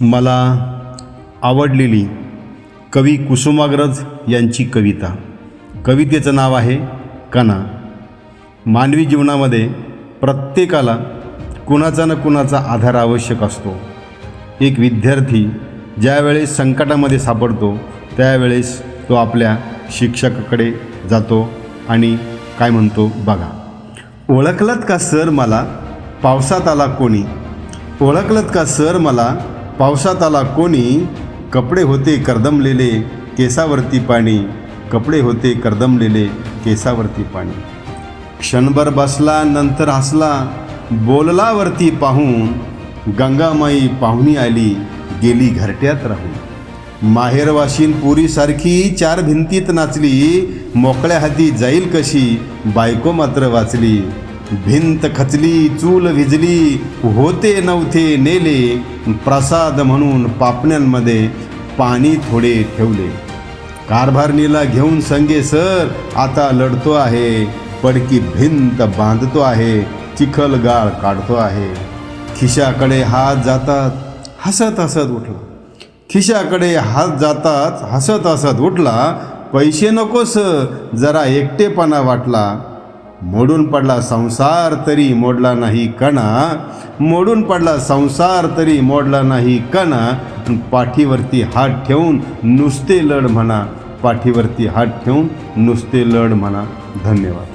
मला आवडलेली कवी कुसुमाग्रज यांची कविता. कवितेचं नाव आहे कणा. मानवी जीवनामध्ये प्रत्येकाला कुणाचा ना कुणाचा आधार आवश्यक असतो. एक विद्यार्थी ज्यावेळेस संकटामध्ये सापडतो त्यावेळेस तो आपल्या शिक्षकाकडे जातो आणि काय म्हणतो बघा ओळखलत का सर मला? पावसात आला कोणी? ओळखलत का सर मला? पावसात आला कोणी कपडे होते कर्दमलेले केसावरती पाणी. कपडे होते कर्दमलेले केसावरती पाणी. क्षणभर बसला नंतर हसला बोललावरती पाहून. गंगामाई पाहुणी आली गेली घरट्यात राहून. माहेरवाशीन पुरीसारखी चार भिंतीत नाचली मोकळ्या हाती जाईल कशी बायको मात्र वाचली. भिंत खचली चूल भिजली होते नव्हते नेले प्रसाद म्हणून पापण्यांमध्ये पाणी थोडे ठेवले. कारभारणीला घेऊन संगे सर आता लढतो आहे. पडकी भिंत बांधतो आहे. चिखल गाळ काढतो आहे. खिशाकडे हात जातात हसत हसत उठला. खिशाकडे हात जातात हसत हसत उठला. पैसे नकोस जरा एकटेपणा वाटला. मोडून पडला संसार तरी मोडला नाही कणा. मोडून पडला संसार तरी मोडला नाही कणा. पाठीवरती हात ठेवून नुसते लढ म्हणा. पाठीवरती हात ठेवून नुसते लढ म्हणा. धन्यवाद.